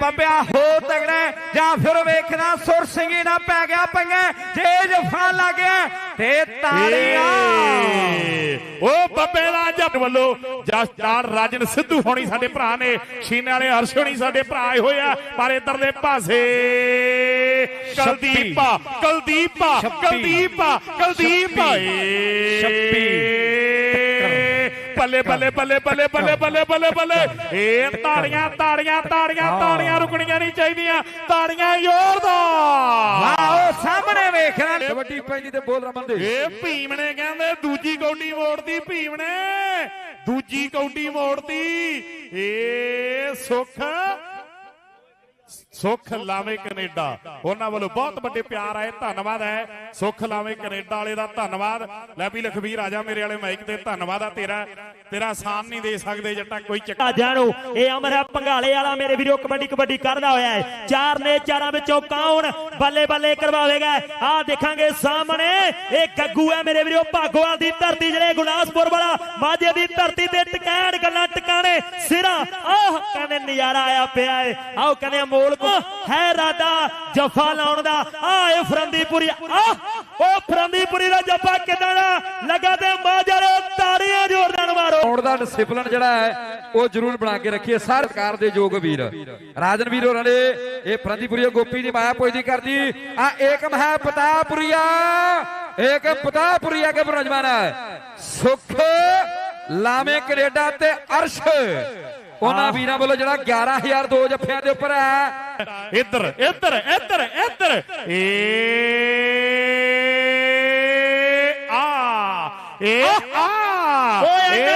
ਬੱਬਿਆ ਹੋ ਤਗੜਾ ਜਾਂ ਫਿਰ ਵੇਖਣਾ ਸੁਰ ਸਿੰਘੀ ਨਾ ਪੈ ਗਿਆ ਪੰਗਾ ਜੇ ਜਫਾ ਲੱਗ ਗਿਆ ਤੇ ਤਾੜੀਆਂ ਏ, ਉਹ ਬੱਬੇ ਦਾ ਜੱਟ ਵੱਲੋਂ ਜਸਦਾਰ ਰਾਜਨ ਸਿੱਧੂ ਹੋਣੀ ਸਾਡੇ ਭਰਾ ਨੇ ਛੀਨੇ ਵਾਲੇ ਹਰਸ਼ ਹੋਣੀ ਸਾਡੇ ਭਰਾ ਆਏ ਹੋਏ ਆ ਪਰ ਇਧਰਲੇ ਪਾਸੇ ਕੁਲਦੀਪਾ ਕੁਲਦੀਪਾ। ਕੁਲਦੀਪਾ ਕੁਲਦੀਪਾ ਛੱਬੀ। ਬੱਲੇ ਬੱਲੇ ਬੱਲੇ ਬੱਲੇ ਬੱਲੇ ਬੱਲੇ ਬੱਲੇ ਬੱਲੇ ਇਹ ਤਾੜੀਆਂ ਤਾੜੀਆਂ ਤਾੜੀਆਂ ਤਾੜੀਆਂ ਰੁਕਣੀਆਂ ਨਹੀਂ ਚਾਹੀਦੀਆਂ। ਤਾੜੀਆਂ ਜ਼ੋਰਦਾਰ ਆਓ ਸਾਹਮਣੇ ਵੇਖਣਾ ਕਬੱਡੀ ਪੈਂਦੀ ਤੇ ਬੋਲ ਰਮਨ ਦੇ ਇਹ ਭੀਮ ਨੇ ਕਹਿੰਦੇ ਦੂਜੀ ਕੌਡੀ ਮੋੜਦੀ ਭੀਮ ਨੇ ਦੂਜੀ ਕੌਡੀ ਮੋੜਦੀ ਏ ਸੁਖ ਸੁਖ ਲਾਵੇ ਕੈਨੇਡਾ। ਉਹਨਾਂ ਵੱਲੋਂ ਬਹੁਤ ਵੱਡੇ ਪਿਆਰ ਆਏ, ਧੰਨਵਾਦ ਹੈ। ਸੁਖ ਲਾਵੇ ਕੈਨੇਡਾ ਵਾਲੇ ਦਾ ਧੰਨਵਾਦ। ਲੈ ਵੀ ਲਖਵੀਰ ਆ ਮੇਰੇ ਵਾਲੇ ਮਾਈਕ ਤੇ, ਧੰਨਵਾਦ ਆ ਤੇਰਾ। ਤੇਰਾ ਆਸਾਨ ਨਹੀਂ ਦੇ ਸਕਦੇ ਜੱਟਾ, ਕੋਈ ਚੱਕਰ ਰਾਜਾਂ ਇਹ ਅਮਰ ਹੈ, ਪੰਗਾਲੇ ਵਾਲਾ ਮੇਰੇ ਵੀਰੋ, ਕਬੱਡੀ ਕਬੱਡੀ ਕਰਦਾ ਹੋਇਆ ਹੈ। ਚਾਰ ਨੇ ਚਾਰਾਂ ਵਿੱਚੋਂ ਕੌਣ ਬੱਲੇ ਬੱਲੇ ਕਰਵਾਵੇਗਾ? ਆਹ ਦੇਖਾਂਗੇ ਸਾਹਮਣੇ। ਇਹ ਗੱਗੂ ਹੈ ਮੇਰੇ ਵੀਰੋ, ਭਾਗੋਵਾਲ ਦੀ ਧਰਤੀ, ਜਿਹੜੇ ਗੁਰਦਾਸਪੁਰ ਵਾਲਾ ਮਾਝੇ ਦੀ ਧਰਤੀ ਤੇ ਟਕੈਣ ਗੱਲਾਂ ਟਿਕਾਣੇ ਸਿਰਾ, ਆਹ ਕਹਿੰਦੇ ਨਜ਼ਾਰਾ ਆਇਆ ਪਿਆ ਏ। ਆਓ ਕਹਿੰਦੇ ਅਮੋਲ ਕੋ ਹੈ ਰਾਦਾ ਜਫਾ ਲਾਉਣ ਦਾ। ਆ ਫਰੰਦੀਪੁਰੀ ਆ ਉਹ ਫਰੰਦੀਪੁਰੀ ਦਾ ਜਫਾ ਕਿਦਾਂ ਦਾ? ਲੱਗਾ ਤੇ ਮਾਝੇ ਤਾੜੀਆਂ ਜ਼ੋਰਦਾਰ ਮਾਰੋ। ਆਉਣ ਦਾ ਡਿਸਪਲਿਨ ਜਿਹੜਾ ਹੈ, ਉਹ ਜ਼ਰੂਰ ਬਣਾ ਕੇ ਰੱਖੀਏ। ਸਾਰੇ ਸਰਕਾਰ ਦੇ ਯੋਗ ਵੀਰ, ਰਾਜਨ ਵੀਰ ਹੋਰਾਂ ਨੇ ਇਹ ਫਰੰਦੀਪੁਰੀਆ ਗੋਪੀ ਦੀ ਮਾਇਆ ਦੀ ਕਰਦੀ, ਆ ਏਕਮ ਹੈ ਪਤਾਪੁਰੀਆ ਏਕ ਪਤਾਪੁਰੀਆ ਕੇ ਬਰਜਮਾਨ ਸੁਖ ਲਾਵੇਂ ਕੈਨੇਡਾ ਤੇ ਅਰਸ਼। ਉਹਨਾਂ ਵੀਰਾਂ ਵੱਲੋਂ ਜਿਹੜਾ 11000 ਦੋ ਜੱਫਿਆਂ ਦੇ ਉੱਪਰ ਹੈ। ਇੱਧਰ ਇੱਧਰ ਇੱਧਰ ਇੱਧਰ। ਏ ਆ ਏ ਆ। ਓਏ।